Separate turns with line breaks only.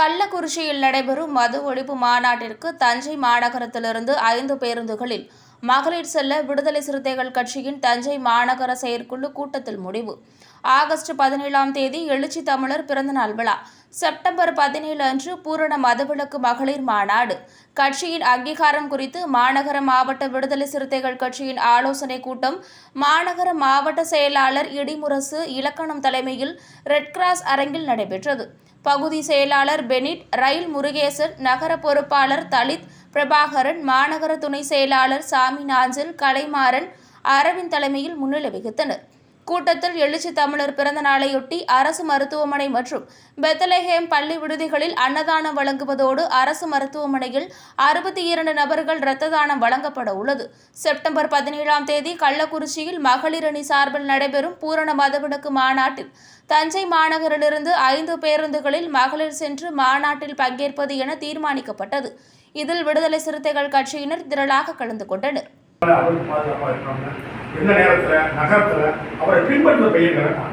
கள்ளக்குறிச்சியில் நடைபெறும் மது ஒழிப்பு மாநாட்டிற்கு தஞ்சை மாநகரத்திலிருந்து ஐந்து பேருந்துகளில் மகளிர் செல்ல விடுதலை சிறுத்தைகள் கட்சியின் தஞ்சை மாநகர செயற்குழு கூட்டத்தில் முடிவு. ஆகஸ்ட் பதினேழாம் தேதி எழுச்சி தமிழர் பிறந்தநாள் விழா. செப்டம்பர் பதினேழு அன்று பூரண மதவிலக்கு மகளிர் மாநாடு. கட்சியின் அங்கீகாரம் குறித்து மாநகர மாவட்ட விடுதலை சிறுத்தைகள் கட்சியின் ஆலோசனை கூட்டம் மாநகர மாவட்ட செயலாளர் இடிமுரசு இலக்கணம் தலைமையில் ரெட் கிராஸ் அரங்கில் நடைபெற்றது. பகுதி செயலாளர் பெனிட் ரயில் முருகேசன் நகர பொறுப்பாளர் தலித் பிரபாகரன் மாநகர துணை செயலாளர் சாமி நாஞ்சல் கலைமாறன் அரவிந்த் தலைமையில் முன்னிலை வகித்தனர். கூட்டத்தில் எழுச்சி தமிழர் பிறந்த நாளையொட்டி அரசு மருத்துவமனை மற்றும் பெத்தலஹேம் பள்ளி விடுதிகளில் அன்னதானம் வழங்குவதோடு அரசு மருத்துவமனையில் அறுபத்தி இரண்டு நபர்கள் இரத்த தானம் வழங்கப்பட உள்ளது. செப்டம்பர் பதினேழாம் தேதி கள்ளக்குறிச்சியில் மகளிர் அணி சார்பில் நடைபெறும் பூரண மதவிலக்கு மாநாட்டில் தஞ்சை மாநகரிலிருந்து ஐந்து பேருந்துகளில் மகளிர் சென்று மாநாட்டில் பங்கேற்பது என தீர்மானிக்கப்பட்டது. இதில் விடுதலை சிறுத்தைகள் கட்சியினர் திரளாக கலந்து கொண்டனர்.
அவருக்கு பாதுகாப்பாக இருக்கணும் எந்த நேரத்தில் நகரத்தில் அவரை பின்பற்ற பையன்களை நான்